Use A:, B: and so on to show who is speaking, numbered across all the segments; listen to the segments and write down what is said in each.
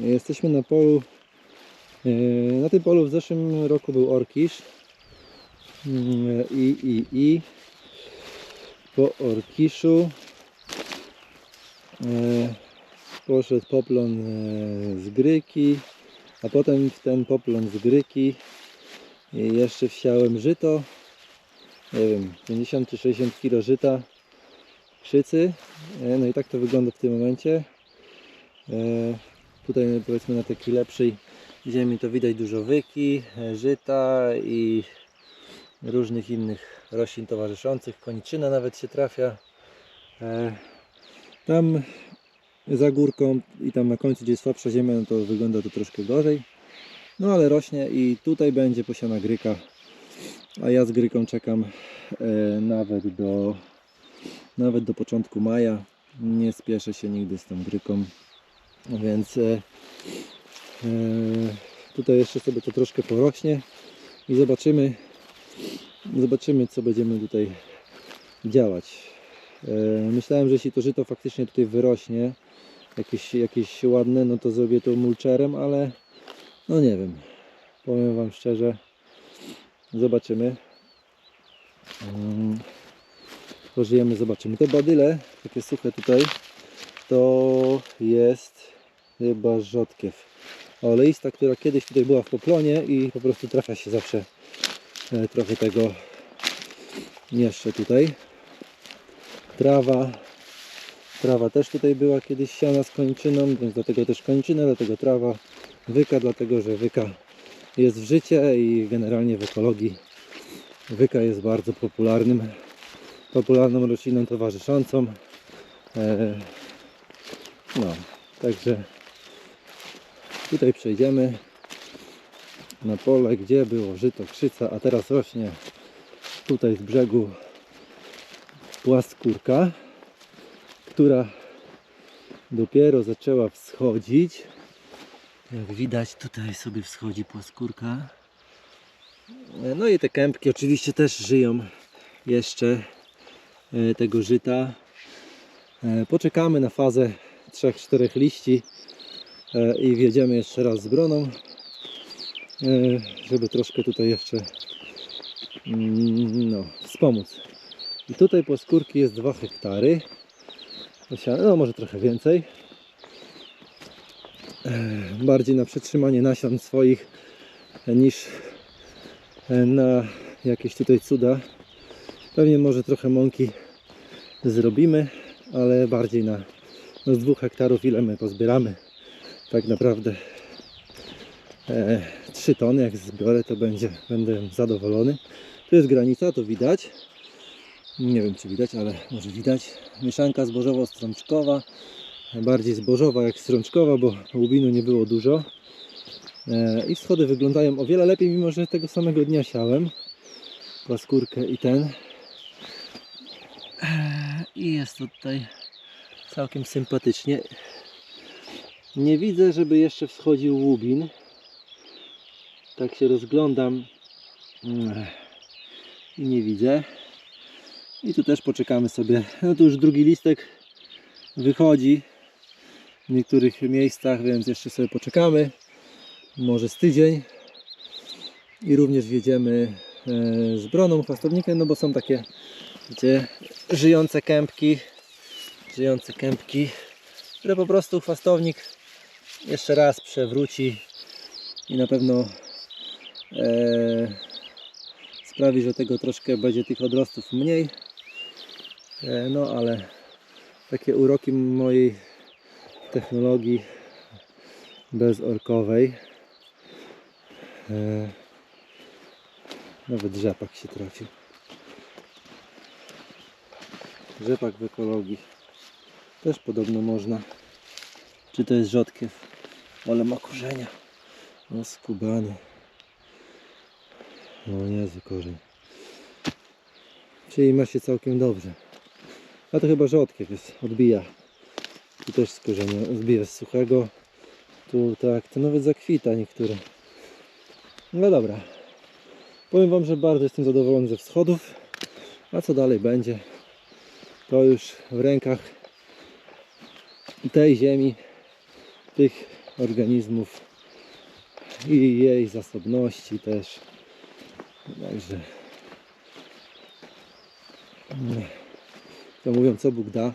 A: Jesteśmy na polu. e, Na tym polu w zeszłym roku był orkisz. Mm, I, i, i po orkiszu e, poszedł poplon e, z gryki, a potem w ten poplon z gryki e, jeszcze wsiałem żyto. Nie wiem, 50 czy 60 kg żyta krzycy. E, No i tak to wygląda w tym momencie. Tutaj powiedzmy na takiej lepszej ziemi to widać dużo wyki, żyta i różnych innych roślin towarzyszących. Koniczyna nawet się trafia. E, Tam za górką i tam na końcu gdzie jest słabsza ziemia no to wygląda to troszkę gorzej. No ale rośnie i tutaj będzie posiana gryka. A ja z gryką czekam e, nawet do nawet do początku maja. Nie spieszę się nigdy z tą gryką. Więc e, e, tutaj jeszcze sobie to troszkę porośnie i zobaczymy zobaczymy co będziemy tutaj działać. E, myślałem, że jeśli to żyto faktycznie tutaj wyrośnie jakieś, jakieś ładne, no to zrobię to mulczerem, ale no nie wiem. Powiem Wam szczerze. Zobaczymy. Pożyjemy, zobaczymy. Te badyle, takie suche tutaj, to jest chyba rzodkiew oleista, która kiedyś tutaj była w poplonie i po prostu trafia się zawsze e, trochę tego jeszcze tutaj. Trawa, trawa też tutaj była kiedyś siana z kończyną, więc dlatego też kończyna, dlatego trawa, wyka, dlatego że wyka jest w życie i generalnie w ekologii wyka jest bardzo popularnym popularną rośliną towarzyszącą. E, No, także tutaj przejdziemy na pole, gdzie było żyto krzyca, a teraz rośnie tutaj z brzegu płaskórka, która dopiero zaczęła wschodzić. Jak widać, tutaj sobie wschodzi płaskórka. No i te kępki oczywiście też żyją jeszcze e, tego żyta. E, Poczekamy na fazę 3-4 liści i wjedziemy jeszcze raz z broną, e, żeby troszkę tutaj jeszcze mm, no, wspomóc. I tutaj po skórki jest 2 hektary. No może trochę więcej. E, Bardziej na przetrzymanie nasion swoich e, niż e, na jakieś tutaj cuda. Pewnie może trochę mąki zrobimy, ale bardziej na no z dwóch hektarów ile my pozbieramy. Tak naprawdę e, 3 tony jak zbiorę to będzie, będę zadowolony. Tu jest granica, to widać. Nie wiem czy widać, ale może widać. Mieszanka zbożowo-strączkowa. Bardziej zbożowa jak strączkowa, bo łubinu nie było dużo. E, I wschody wyglądają o wiele lepiej, mimo że tego samego dnia siałem. Paskórkę i ten. E, I jest tutaj całkiem sympatycznie. Nie widzę, żeby jeszcze wschodził łubin. Tak się rozglądam i nie widzę. I tu też poczekamy sobie. No tu już drugi listek wychodzi w niektórych miejscach, więc jeszcze sobie poczekamy. Może z tydzień. I również wjedziemy e, z broną chwastownikiem, no bo są takie wiecie, żyjące kępki, żyjące kępki, które po prostu chwastownik jeszcze raz przewróci i na pewno e, sprawi, że tego troszkę będzie tych odrostów mniej. E, no ale takie uroki mojej technologii bezorkowej. E, nawet rzepak się trafił. Rzepak w ekologii. Też podobno można. Czy to jest rzodkiew? Ale ma korzenia. No skubany. No niezły korzeń. Czyli ma się całkiem dobrze. A to chyba rzodkiew jest. Odbija. Tu też z korzenia. Odbija z suchego. Tu tak. To nawet zakwita niektóre. No dobra. Powiem Wam, że bardzo jestem zadowolony ze wschodów. A co dalej będzie? To już w rękach tej ziemi, tych organizmów i jej zasobności też. Także to mówią co Bóg da.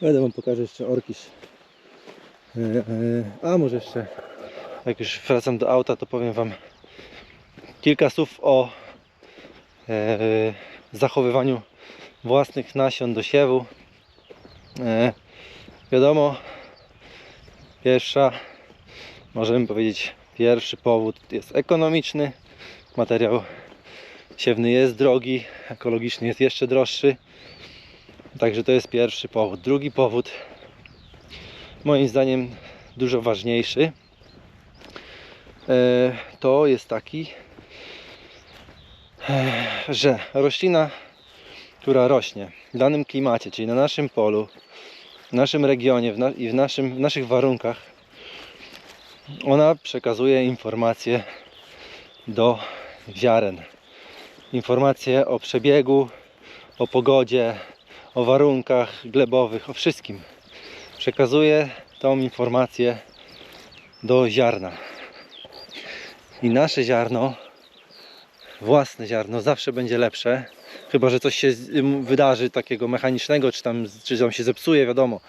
A: Będę wam pokażę jeszcze orkisz. E, e, A może jeszcze jak już wracam do auta to powiem wam kilka słów o e, zachowywaniu własnych nasion do siewu. Wiadomo, pierwsza, możemy powiedzieć, pierwszy powód jest ekonomiczny. Materiał siewny jest drogi, ekologiczny jest jeszcze droższy. Także to jest pierwszy powód. Drugi powód, moim zdaniem dużo ważniejszy, e, to jest taki, e, że roślina, która rośnie w danym klimacie, czyli na naszym polu, w naszym regionie w na, i w, naszym, w naszych warunkach, ona przekazuje informacje do ziaren. Informacje o przebiegu, o pogodzie, o warunkach glebowych, o wszystkim. Przekazuje tą informację do ziarna. I nasze ziarno, własne ziarno, zawsze będzie lepsze. Chyba, że coś się m, wydarzy takiego mechanicznego, czy tam, czy tam się zepsuje, wiadomo.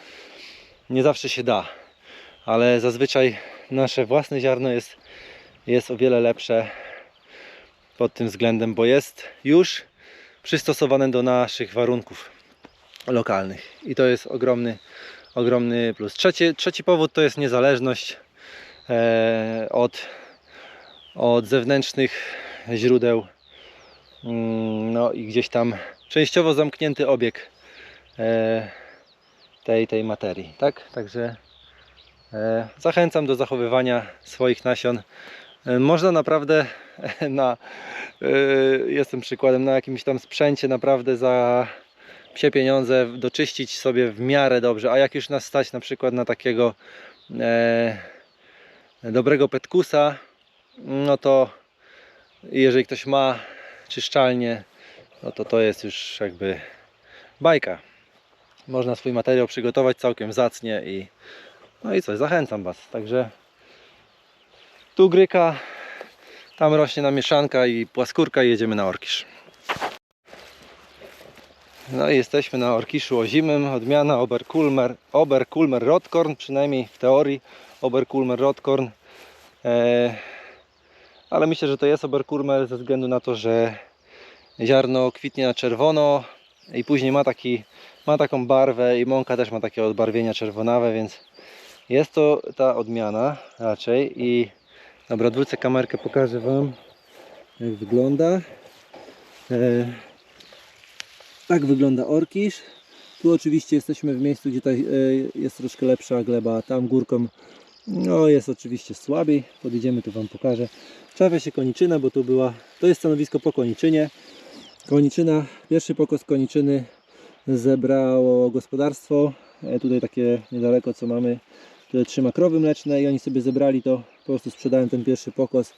A: Nie zawsze się da, ale zazwyczaj nasze własne ziarno jest, jest o wiele lepsze pod tym względem, bo jest już przystosowane do naszych warunków lokalnych. I to jest ogromny, ogromny plus. Trzeci, trzeci powód to jest niezależność e, od, od zewnętrznych źródeł. Mm, No i gdzieś tam częściowo zamknięty obieg e, tej, tej materii. Tak? Także e, zachęcam do zachowywania swoich nasion. E, Można naprawdę na, jestem przykładem, na jakimś tam sprzęcie naprawdę za psie pieniądze doczyścić sobie w miarę dobrze, a jak już nas stać na przykład na takiego e, dobrego petkusa, no to jeżeli ktoś ma czyszczalnię, no to to jest już jakby bajka. Można swój materiał przygotować całkiem zacnie i no i coś, zachęcam Was. Także tu gryka, tam rośnie nam mieszanka i płaskórka i jedziemy na orkisz. No i jesteśmy na Orkiszu Ozimym, odmiana Oberkulmer, Oberkulmer Rotkorn, przynajmniej w teorii Oberkulmer Rotkorn. E, ale myślę, że to jest Oberkulmer ze względu na to, że ziarno kwitnie na czerwono i później ma, taki, ma taką barwę i mąka też ma takie odbarwienia czerwonawe, więc jest to ta odmiana raczej i dobra, odwrócę kamerkę, pokażę Wam jak wygląda. E, tak wygląda orkisz. Tu oczywiście jesteśmy w miejscu, gdzie tutaj e, jest troszkę lepsza gleba. Tam górką no, jest oczywiście słabiej. Podjedziemy, tu Wam pokażę. Czawia się koniczyna, bo tu była, to jest stanowisko po koniczynie. Koniczyna, pierwszy pokos koniczyny zebrało gospodarstwo. E, Tutaj takie niedaleko co mamy, które trzyma krowy mleczne i oni sobie zebrali to. Po prostu sprzedałem ten pierwszy pokos.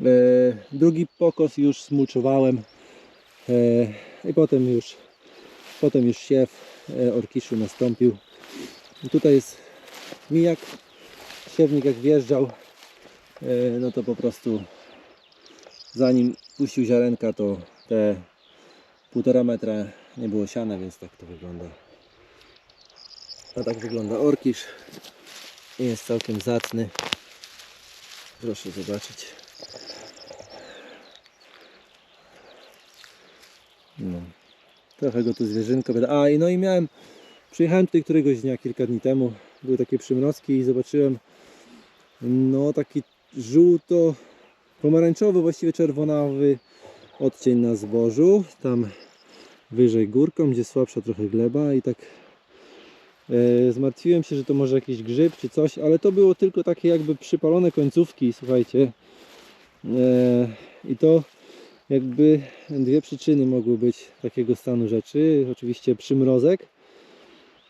A: E, Drugi pokos już smulczowałem. E, i potem już potem już siew orkiszu nastąpił I tutaj jest mijak siewnik jak wjeżdżał e, no to po prostu zanim puścił ziarenka to te półtora metra nie było siane więc tak to wygląda a tak wygląda orkisz jest całkiem zacny proszę zobaczyć No. Trochę go tu zwierzynko. A i no i miałem. Przyjechałem tutaj któregoś dnia, kilka dni temu. Były takie przymrozki i zobaczyłem no taki żółto pomarańczowy, właściwie czerwonawy odcień na zbożu. Tam wyżej górką, gdzie słabsza trochę gleba i tak e, zmartwiłem się, że to może jakiś grzyb czy coś, ale to było tylko takie jakby przypalone końcówki, słuchajcie. E, I to jakby dwie przyczyny mogły być takiego stanu rzeczy. Oczywiście przymrozek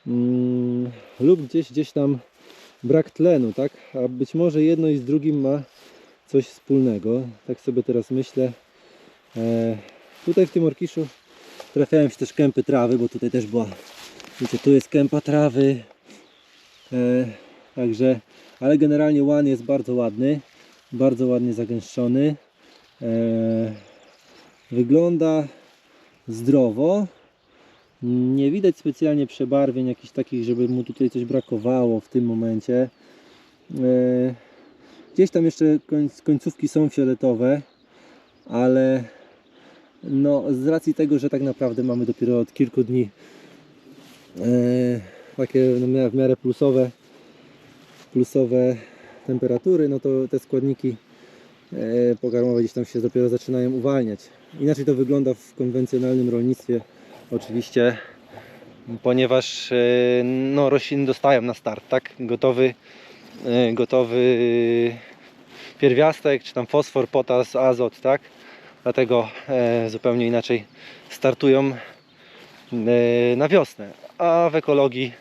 A: mm, lub gdzieś, gdzieś tam brak tlenu, tak? A być może jedno i z drugim ma coś wspólnego. Tak sobie teraz myślę. E, tutaj w tym orkiszu trafiają się też kępy trawy, bo tutaj też była, wiecie, tu jest kępa trawy. E, także, ale generalnie łan jest bardzo ładny, bardzo ładnie zagęszczony. E, wygląda zdrowo. Nie widać specjalnie przebarwień jakichś takich, żeby mu tutaj coś brakowało w tym momencie. E, Gdzieś tam jeszcze końc, końcówki są fioletowe, ale no, z racji tego, że tak naprawdę mamy dopiero od kilku dni e, takie no, w miarę plusowe, plusowe temperatury, no to te składniki e, pokarmowe gdzieś tam się dopiero zaczynają uwalniać. Inaczej to wygląda w konwencjonalnym rolnictwie oczywiście, ponieważ e, no, rośliny dostają na start, tak? Gotowy, e, gotowy pierwiastek, czy tam fosfor, potas, azot, tak? Dlatego e, zupełnie inaczej startują na wiosnę. A w ekologii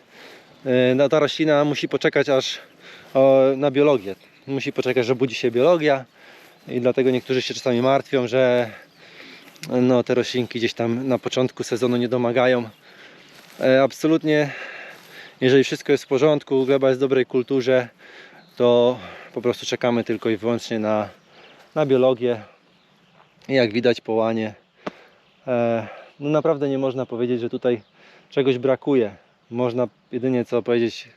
A: no, ta roślina musi poczekać aż na biologię. Musi poczekać, że budzi się biologia i dlatego niektórzy się czasami martwią, że no, te roślinki gdzieś tam na początku sezonu nie domagają. E, absolutnie, jeżeli wszystko jest w porządku, gleba jest w dobrej kulturze, to po prostu czekamy tylko i wyłącznie na, na biologię. I jak widać po łanie, e, no naprawdę nie można powiedzieć, że tutaj czegoś brakuje. Można jedynie co powiedzieć,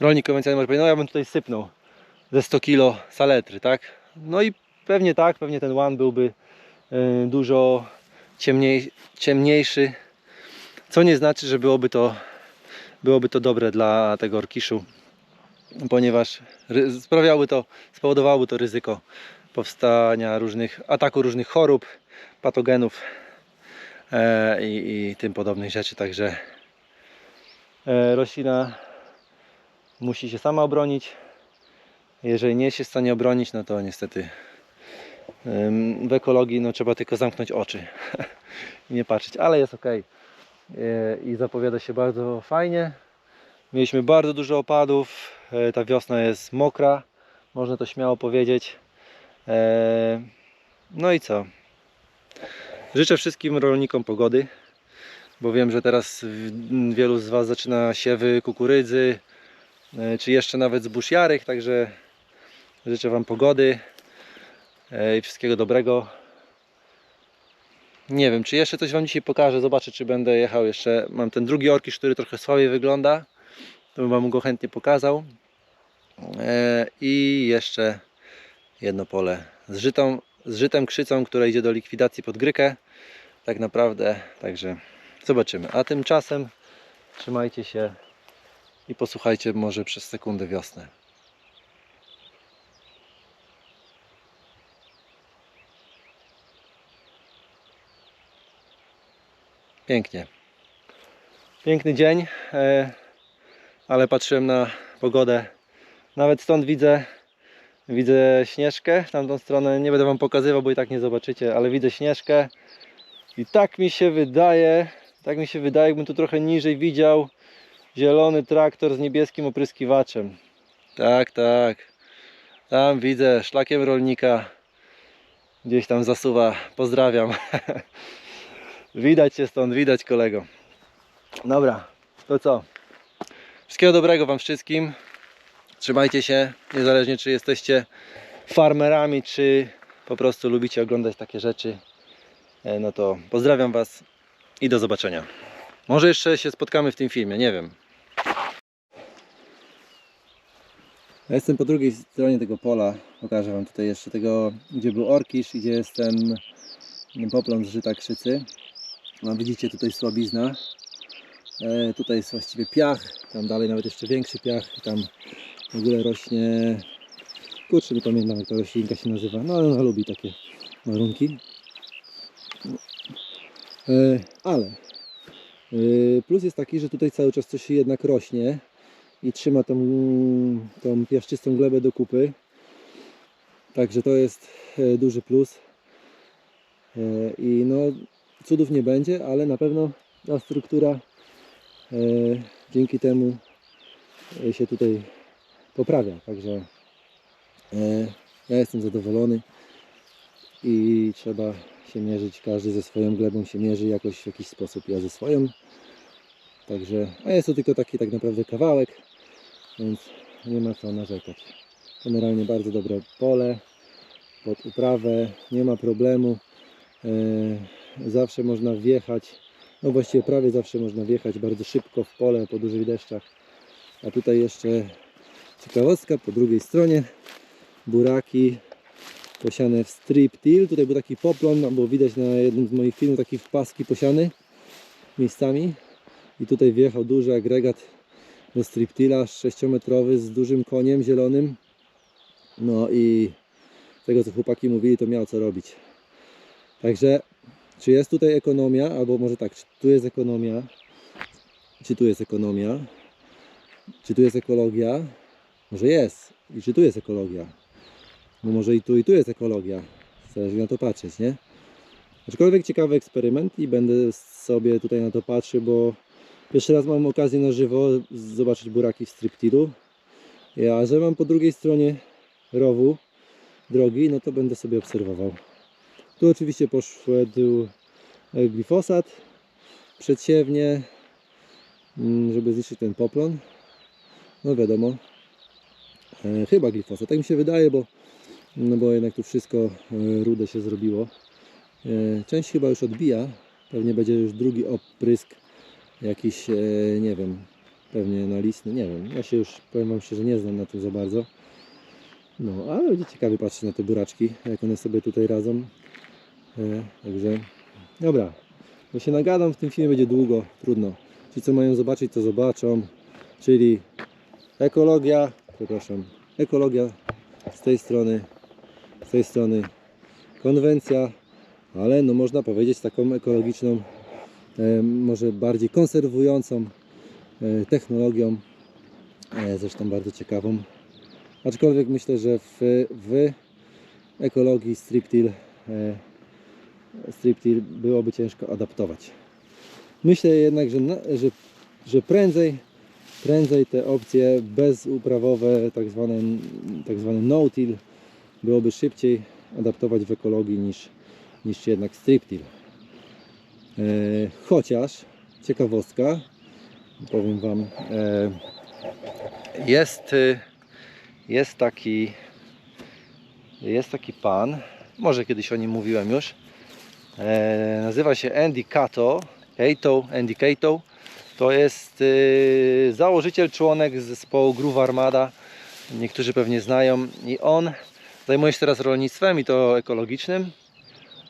A: rolnik konwencjonalny może powiedzieć, no ja bym tutaj sypnął ze 100 kg saletry, tak? No i pewnie tak, pewnie ten łan byłby dużo ciemniej, ciemniejszy, co nie znaczy, że byłoby to, byłoby to dobre dla tego orkiszu ponieważ sprawiałoby to, spowodowałoby to ryzyko powstania różnych, ataku różnych chorób, patogenów e, i, i tym podobnych rzeczy. Także e, roślina musi się sama obronić. Jeżeli nie jest się w stanie obronić, no to niestety w ekologii no, trzeba tylko zamknąć oczy i nie patrzeć, ale jest ok. I zapowiada się bardzo fajnie. Mieliśmy bardzo dużo opadów. E, Ta wiosna jest mokra, można to śmiało powiedzieć. E, No i co? Życzę wszystkim rolnikom pogody, bo wiem, że teraz wielu z Was zaczyna siewy kukurydzy, e, czy jeszcze nawet zbóż jarych, także życzę Wam pogody e, i wszystkiego dobrego. Nie wiem, czy jeszcze coś Wam dzisiaj pokażę, zobaczę, czy będę jechał jeszcze. Mam ten drugi orkisz, który trochę słabiej wygląda to bym Wam go chętnie pokazał. E, I jeszcze jedno pole z, żytą, z żytem krzycą, które idzie do likwidacji pod grykę. Tak naprawdę, także zobaczymy. A tymczasem trzymajcie się i posłuchajcie może przez sekundę wiosnę. Pięknie. Piękny dzień. E, ale patrzyłem na pogodę. Nawet stąd widzę, widzę śnieżkę. W tamtą stronę nie będę Wam pokazywał, bo i tak nie zobaczycie, ale widzę śnieżkę. I tak mi się wydaje, tak mi się wydaje, jakbym tu trochę niżej widział zielony traktor z niebieskim opryskiwaczem. Tak, tak. Tam widzę szlakiem rolnika. Gdzieś tam zasuwa. Pozdrawiam. widać się stąd, widać kolego. Dobra, to co? Wszystkiego dobrego Wam wszystkim. Trzymajcie się, niezależnie czy jesteście farmerami, czy po prostu lubicie oglądać takie rzeczy. E, No to pozdrawiam Was i do zobaczenia. Może jeszcze się spotkamy w tym filmie, nie wiem. Ja jestem po drugiej stronie tego pola. Pokażę Wam tutaj jeszcze tego, gdzie był orkisz i gdzie jest ten poplon z żyta krzycy. No, widzicie tutaj słabizna. E, tutaj jest właściwie piach, tam dalej nawet jeszcze większy piach i tam w ogóle rośnie, kurczę nie pamiętam jak ta roślinka się nazywa, no ona lubi takie warunki. E, ale e, plus jest taki, że tutaj cały czas coś jednak rośnie i trzyma tą, tą piaszczystą glebę do kupy. Także to jest e, duży plus. E, I no cudów nie będzie, ale na pewno ta struktura e, dzięki temu e, się tutaj poprawia. Także e, ja jestem zadowolony i trzeba się mierzyć, każdy ze swoją glebą się mierzy jakoś w jakiś sposób, ja ze swoją. Także, a jest to tylko taki tak naprawdę kawałek, więc nie ma co narzekać. Generalnie bardzo dobre pole pod uprawę, nie ma problemu. E, Zawsze można wjechać, no właściwie prawie zawsze można wjechać bardzo szybko w pole po dużych deszczach. A tutaj jeszcze ciekawostka po drugiej stronie buraki posiane w strip till. Tutaj był taki poplon, no bo widać na jednym z moich filmów taki paski posiany miejscami. I tutaj wjechał duży agregat do strip tilla 6-metrowy z dużym koniem zielonym. No i z tego co chłopaki mówili, to miał co robić. Także czy jest tutaj ekonomia, albo może tak, czy tu jest ekonomia, czy tu jest ekonomia, czy tu jest ekologia? Może jest. I czy tu jest ekologia? No może i tu, i tu jest ekologia. Zależy na to patrzeć, nie? Aczkolwiek ciekawy eksperyment i będę sobie tutaj na to patrzył, bo pierwszy raz mam okazję na żywo zobaczyć buraki w striptilu. Ja, że mam po drugiej stronie rowu drogi, no to będę sobie obserwował. Tu oczywiście poszedł e, glifosat przedsiewnie, mm, żeby zniszczyć ten poplon. No wiadomo, e, chyba glifosat, tak mi się wydaje, bo, no bo jednak tu wszystko e, rude się zrobiło. Część chyba już odbija, pewnie będzie już drugi oprysk jakiś, nie wiem, pewnie na listny, nie wiem. Ja się już, powiem Wam szczerze, nie znam na tym za bardzo. No, ale będzie ciekawie patrzeć na te buraczki, jak one sobie tutaj radzą. Także, dobra, bo się nagadam, w tym filmie będzie długo, trudno. Ci co mają zobaczyć, to zobaczą. Czyli ekologia, przepraszam, ekologia z tej strony, z tej strony konwencja, ale no można powiedzieć taką ekologiczną, e, może bardziej konserwującą e, technologią, e, zresztą bardzo ciekawą. Aczkolwiek myślę, że w, w ekologii striptil e, striptil byłoby ciężko adaptować. Myślę jednak, że, że, że prędzej, prędzej te opcje bezuprawowe, tak zwane, tak zwane no-till, byłoby szybciej adaptować w ekologii niż, niż jednak striptil. E, chociaż, ciekawostka, powiem Wam, e, jest, jest taki jest taki pan, może kiedyś o nim mówiłem już, e, nazywa się Andy Cato, Cato, Andy Cato. To jest y, założyciel, członek zespołu Groove Armada. Niektórzy pewnie znają. I on zajmuje się teraz rolnictwem i to ekologicznym.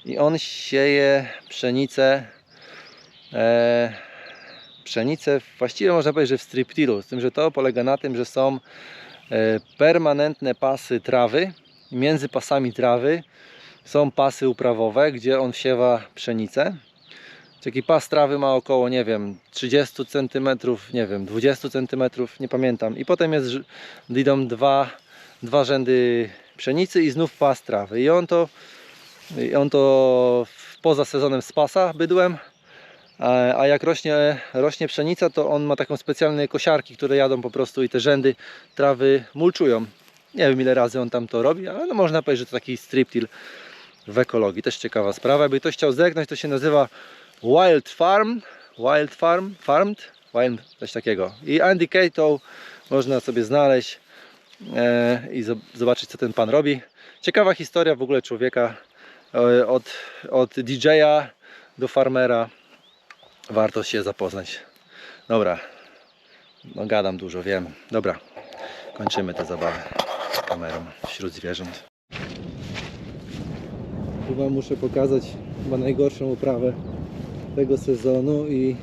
A: I on sieje pszenicę. E, pszenicę właściwie można powiedzieć, że w striptilu. Z tym, że to polega na tym, że są e, permanentne pasy trawy. Między pasami trawy są pasy uprawowe, gdzie on wsiewa pszenicę. Taki pas trawy ma około, nie wiem, 30 cm, nie wiem, 20 cm, nie pamiętam. I potem jest, idą dwa, dwa rzędy pszenicy i znów pas trawy. I on to, i on to poza sezonem spasa bydłem. A a jak rośnie, rośnie pszenica, to on ma taką specjalne kosiarki, które jadą po prostu i te rzędy trawy mulczują. Nie wiem ile razy on tam to robi, ale no można powiedzieć, że to taki striptil w ekologii. Też ciekawa sprawa. Jakby ktoś chciał zerknąć, to się nazywa Wild Farm. Wild Farm, Farmed, Wild, coś takiego. I Andy Cato można sobie znaleźć e, i zob- zobaczyć, co ten pan robi. Ciekawa historia w ogóle człowieka e, od, od DJ-a do farmera. Warto się zapoznać. Dobra, no gadam dużo, wiem. Dobra, kończymy tę zabawę kamerą wśród zwierząt. Chyba muszę pokazać chyba najgorszą uprawę tego sezonu i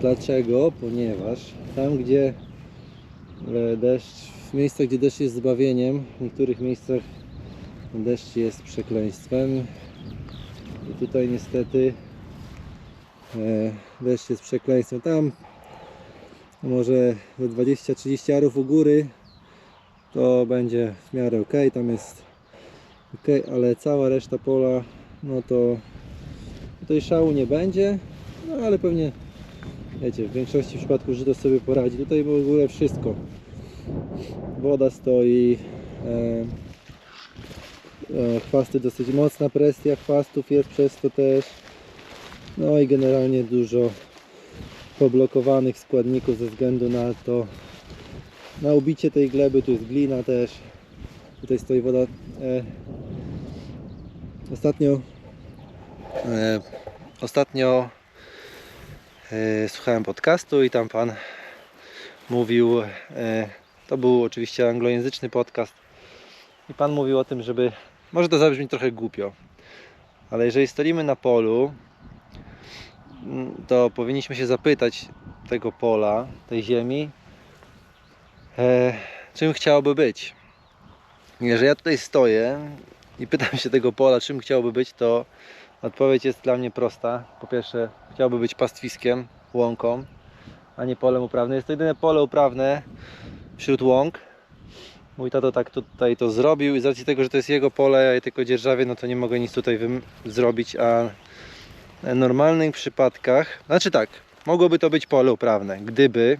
A: dlaczego? Ponieważ tam gdzie e, deszcz, w miejscach gdzie deszcz jest zbawieniem, w niektórych miejscach deszcz jest przekleństwem i tutaj niestety e, deszcz jest przekleństwem. Tam może ze 20-30 arów u góry to będzie w miarę ok, tam jest ok, ale cała reszta pola no to tutaj szału nie będzie, no ale pewnie wiecie, w większości przypadków Żydo sobie poradzi. Tutaj w ogóle wszystko. Woda stoi, e, e, chwasty dosyć mocna presja chwastów jest przez to też. No i generalnie dużo poblokowanych składników ze względu na to, na ubicie tej gleby, tu jest glina też. Tutaj stoi woda. E, ostatnio e, ostatnio e, słuchałem podcastu i tam pan mówił, to był oczywiście anglojęzyczny podcast i pan mówił o tym, żeby, może to zabrzmi trochę głupio, ale jeżeli stoimy na polu, mm, to powinniśmy się zapytać tego pola, tej ziemi, czym chciałoby być. Jeżeli ja tutaj stoję i pytam się tego pola, czym chciałoby być, to odpowiedź jest dla mnie prosta. Po pierwsze, chciałby być pastwiskiem, łąką, a nie polem uprawnym. Jest to jedyne pole uprawne wśród łąk. Mój tato tak tutaj to zrobił i z racji tego, że to jest jego pole, ja tylko dzierżawię, no to nie mogę nic tutaj zrobić, a w normalnych przypadkach, znaczy tak, mogłoby to być pole uprawne, gdyby,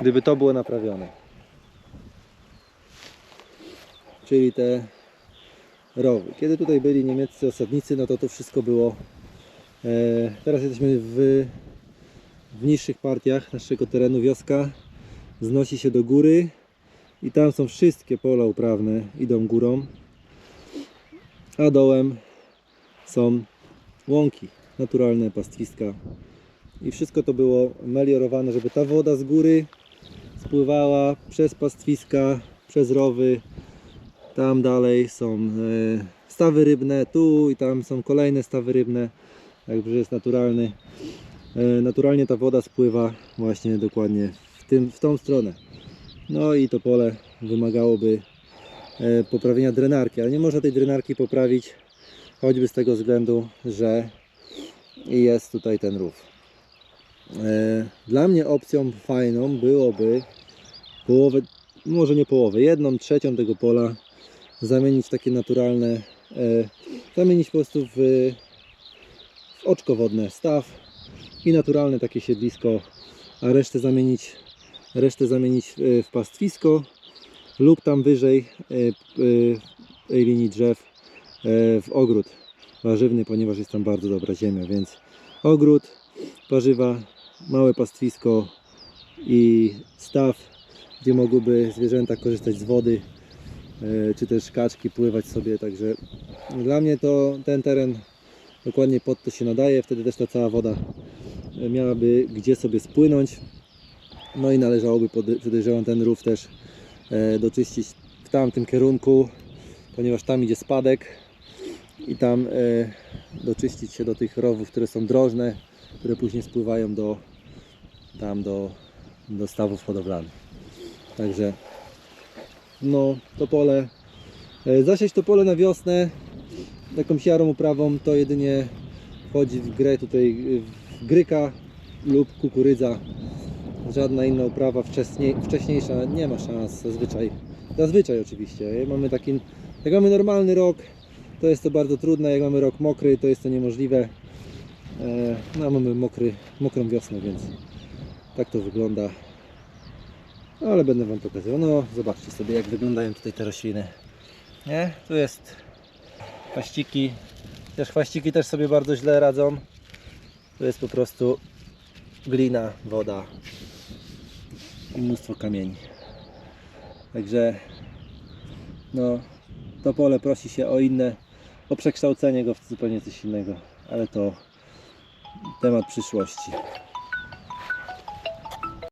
A: gdyby to było naprawione. Czyli te rowy. Kiedy tutaj byli niemieccy osadnicy, no to to wszystko było. E, teraz jesteśmy w, w niższych partiach naszego terenu. Wioska znosi się do góry i tam są wszystkie pola uprawne, idą górą, a dołem są łąki, naturalne pastwiska. I wszystko to było meliorowane, żeby ta woda z góry spływała przez pastwiska, przez rowy. Tam dalej są e, stawy rybne, tu i tam są kolejne stawy rybne. Jakby że jest naturalny. E, naturalnie ta woda spływa właśnie dokładnie w, tym, w tą stronę. No i to pole wymagałoby e, poprawienia drenarki, ale nie można tej drenarki poprawić choćby z tego względu, że jest tutaj ten rów. Dla mnie opcją fajną byłoby połowę, może nie połowę, jedną trzecią tego pola zamienić takie naturalne, e, zamienić po prostu w, w oczko wodne, staw i naturalne takie siedlisko, a resztę zamienić, resztę zamienić w, w pastwisko lub tam wyżej e, e, linii drzew e, w ogród warzywny, ponieważ jest tam bardzo dobra ziemia, więc ogród, warzywa, małe pastwisko i staw, gdzie mogłyby zwierzęta korzystać z wody, e, czy też kaczki pływać sobie, także dla mnie to ten teren dokładnie pod to się nadaje, wtedy też ta cała woda e, miałaby gdzie sobie spłynąć, no i należałoby pod- podejrzewam ten rów też e, doczyścić w tamtym kierunku, ponieważ tam idzie spadek i tam e, doczyścić się do tych rowów, które są drożne, które później spływają do tam do, do stawów hodowlanych. Także no to pole. E, zasiać to pole na wiosnę. Taką siarą uprawą to jedynie wchodzi w grę tutaj gryka lub kukurydza. Żadna inna uprawa wcześniej, wcześniejsza nie ma szans zazwyczaj. Zazwyczaj oczywiście. Jak mamy taki jak mamy normalny rok to jest to bardzo trudne. Jak mamy rok mokry to jest to niemożliwe. E, no mamy mokry, mokrą wiosnę więc tak to wygląda ale będę Wam pokazywał. No zobaczcie sobie jak wyglądają tutaj te rośliny. Nie? tu jest chwaściki też chwaściki też sobie bardzo źle radzą. To jest po prostu glina, woda. I mnóstwo kamieni. Także no to pole prosi się o inne o przekształcenie go w zupełnie coś innego. Ale to temat przyszłości